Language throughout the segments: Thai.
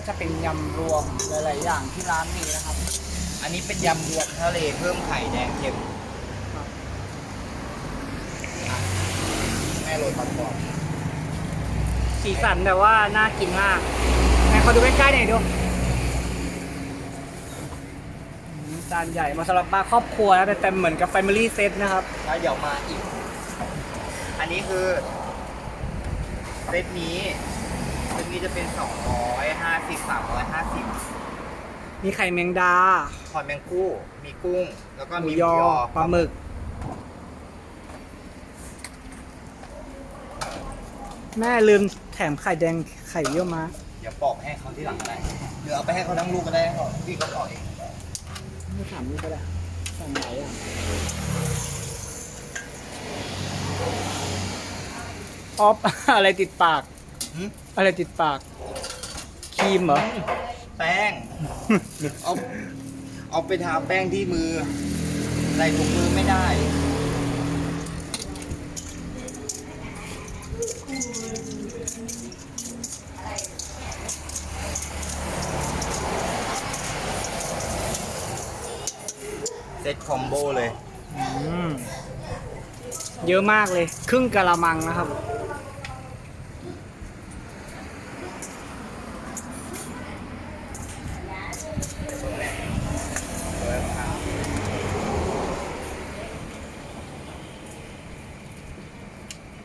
ก็จะเป็นยำรวมหลาย ๆ อย่างที่ร้านมีนะครับ อันนี้เป็นยำรวมทะเลเพิ่มไข่แดงเค็มครับแม่โรยประกอบสีสันแบบว่าน่ากินมากไหนขอดูใกล้ๆหน่อยดูอืมจานใหญ่มาสำหรับมาครอบครัวนะแต่แต่เหมือนกับ Family Set นะครับ แล้วเดี๋ยวมาอีก อันนี้คือเซตนี้เซตนี้จะเป็น 250 350มีไข่แมงดา หอยแมงคู่มีกุ้ง แล้วก็หมูมียอปลาหมึก แม่ลืมแถมไข่แดงไข่เยี่ยวม้าเดี๋ยวปอกให้เขาที่หลังก็ได้หรือเอาไปให้เขาทั้งลูกก็ได้เขาพี่เขาปอกเองไม่ถามนี่ก็ได้สั่งไหนอะออฟ อะไรติดปาก หึอะไรติดปากค รีมเหรอ แป้ง เอาเอาไปทาแป้งที่มือ ใส่ถุงมือไม่ได้ เซ็ตคอมโบเลย อืม เยอะมากเลย ครึ่งกะละมังนะครับ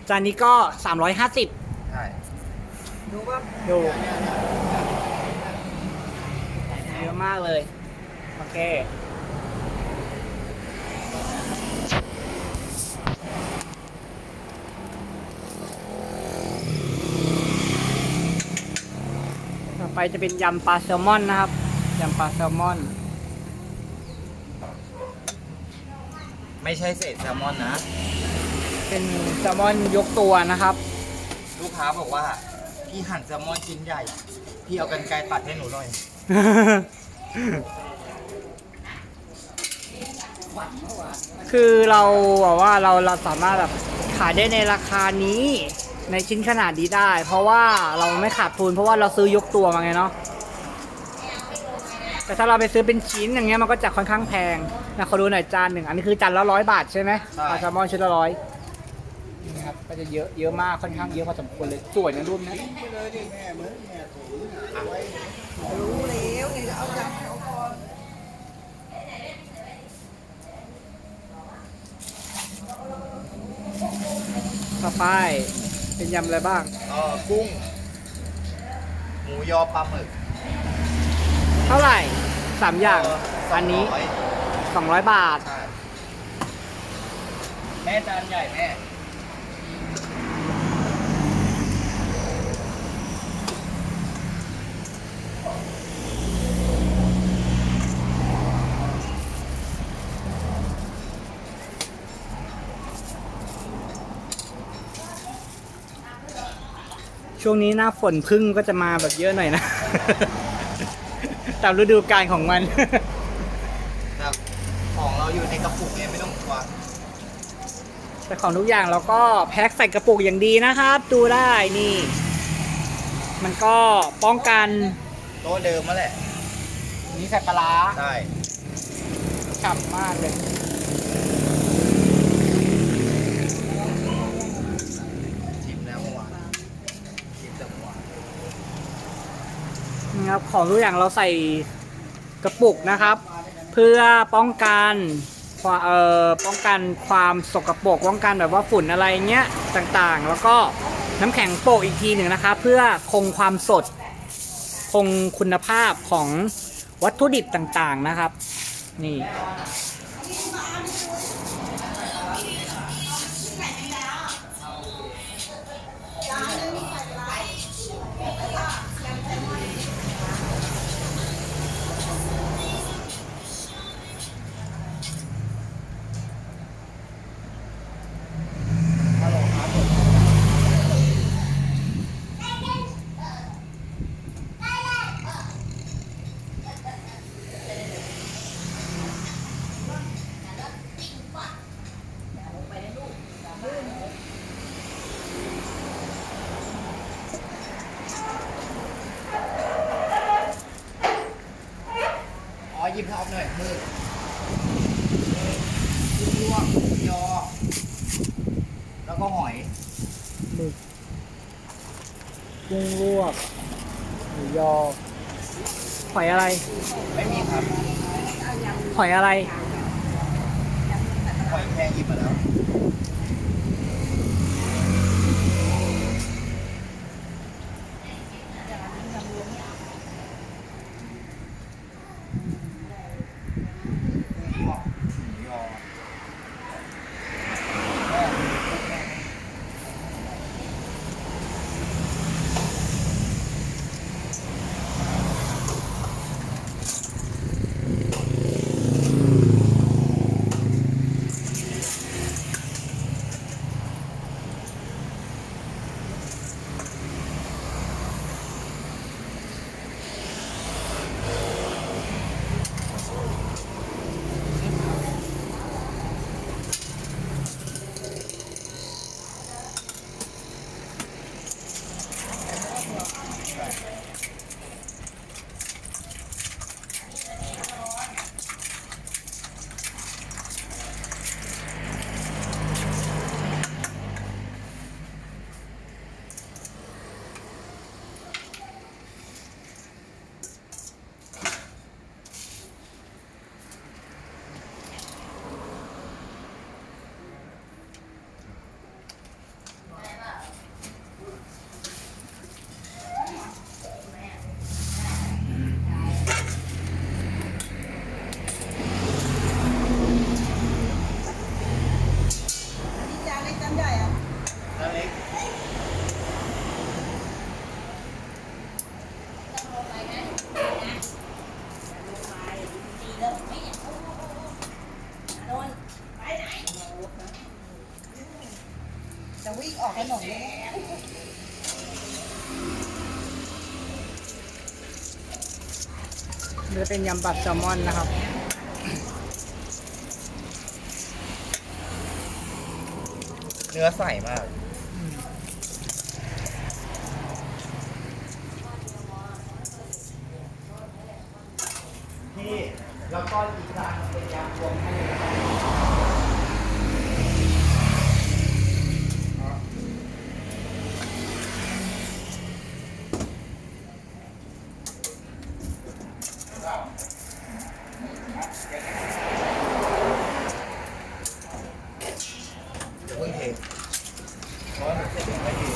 จานนี้ก็ 350 ใช่ดูว่าดูเยอะมากเลย โอเค ต่อไปจะเป็นยำปลาแซลมอนนะครับ ยำปลาแซลมอน ไม่ใช่เศษแซลมอนนะ เป็นแซลมอนยกตัวนะครับ ลูกค้าบอกว่า พี่หั่นแซลมอนชิ้นใหญ่ พี่เอากันไกรตัดให้หนูหน่อย คือเราแบบว่าเราเราสามารถแบบขายได้ในราคานี้ ในชิ้นขนาดนี้ได้ เพราะว่าเราไม่ขาดทุนเพราะว่าเราซื้อยกตัวมาไงเนาะแต่ถ้าเราไปซื้อเป็นชิ้นอย่างเงี้ยมันก็จะค่อนข้างแพงนะขอดูหน่อยจานหนึ่งอันนี้คือจานละร้อยบาทใช่ไหมใช่ ปลาแซลมอนชิ้นละร้อย นี่ครับก็จะเยอะเยอะมากค่อนข้างเยอะพอสมควรเลยสวยนะรูปนะต่อไปเป็นยำอะไรบ้างเออกุ้ง หมูยอปลาหมึกเท่าไหร่สามอย่างเอันนี้สงร้อย200 บาท ใช่แม่จานใหญ่แม่ ช่วงนี้หน้าฝนพึ่งก็จะมาแบบเยอะหน่อยนะ ตามฤดูกาลของมันแต่ของเราอยู่ในกระปุกเนี่ยไม่ต้องกลัวแต่ของทุกอย่างเราก็แพ็คใส่กระปุกอย่างดีนะครับ ดูได้นี่ มันก็ป้องกันโต๊ะเดิมมาแหละ นี่ใส่ปลาร้าใช่ฉ่ำมากเลย ชิมแล้วเมื่อวานชิมแต่เมื่อวาน นะครับ ของทุกอย่างเราใส่กระปุกนะครับ เพื่อป้องกันความเอ่อป้องกันความสกปรกป้องกันแบบว่าฝุ่นอะไรเงี้ยต่างๆ แล้วก็น้ำแข็งโปะอีกทีหนึ่งนะคะ เพื่อคงความสด คงคุณภาพของวัตถุดิบต่างๆนะครับ นี่ หน่อยมืดลูกลวกยอ แล้วก็หอยหมึกกุ้งลวกหมูยอ หอยอะไร ไม่มีครับ หอยอะไร หอยแครยิบมาแล้ว วิ่งออกถนนเลยมันจะเป็นยำปัดแซลมอนนะครับเนื้อใสมาก พี่ แล้วก็อีกจานเป็นยำรวมให้เลยนะครับเดี๋ยวเพิ่งเทเพราะว่าเสร็จไม่ดี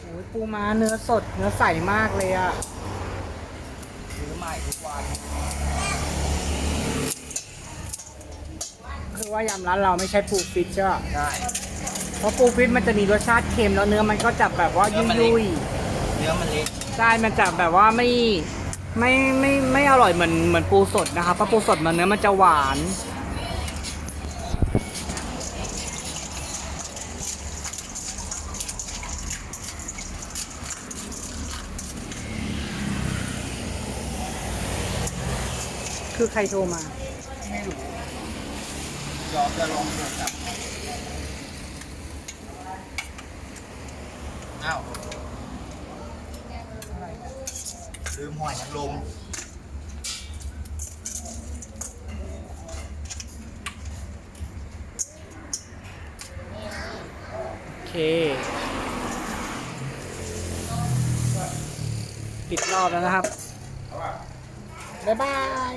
โอ้ย ปูม้าเนื้อสดเนื้อใสมากเลยอะซื้อใหม่ทุกวันคือว่ายำร้านเราไม่ใช่ปูฟิชใช่ปะใช่ เพราะปูฟิชมันจะมีรสชาติเค็มแล้วเนื้อมันก็จะแบบว่ายุ่ยเนื้อมันเล็กยุ่ยเนื้อมันเล็กใช่มันจะแบบว่าไม่ไม่ไม่ไม่อร่อยเหมือนเหมือนปูสดนะครับเพราะปูสดมันเนื้อมันจะหวาน คือใครโทรมา ไม่รู้ยอมจะลองดูครับอ้าวลืมหอยนางรมโอเค ปิดรอบแล้วนะครับ บ๊ายบาย